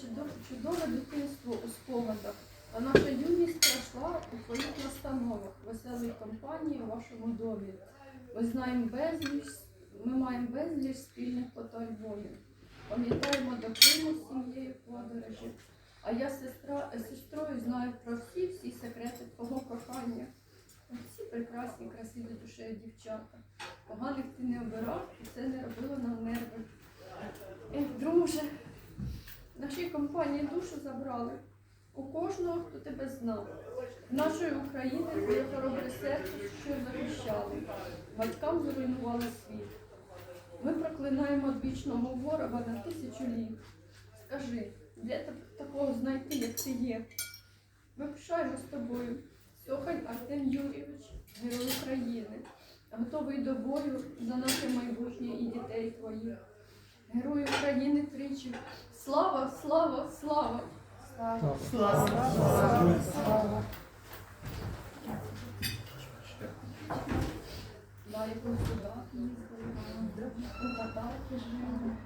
чудо- чудове дитинство у спогадах, а наша юність пройшла у твоїх настановах, веселій компанії у вашому домі. Ми знаємо безліч, ми маємо безліч спільних фото. Пам'ятаємо до Криму з сім'єю подорожі. А я сестра, сестрою знаю про всі всі секрети твого кохання. Всі прекрасні, красиві душею дівчата. Поганих ти не обирав і це не робило нам нерви. Друже, компанії душу забрали. У кожного, хто тебе знав. Нашої України твоє хоробре серце, що захищали. Батькам зруйнували світ. Ми проклинаємо вічного ворога на тисячу літ. Скажи, де такого знайти, як ти є? Ми пишаємось тобою. Сохань Артем Юрійович, герой України, готовий до бою за наше майбутнє і дітей твоїх. Герой України тричі. Слава, слава, слава! Да, слава, слава. слава. у Татарки жили.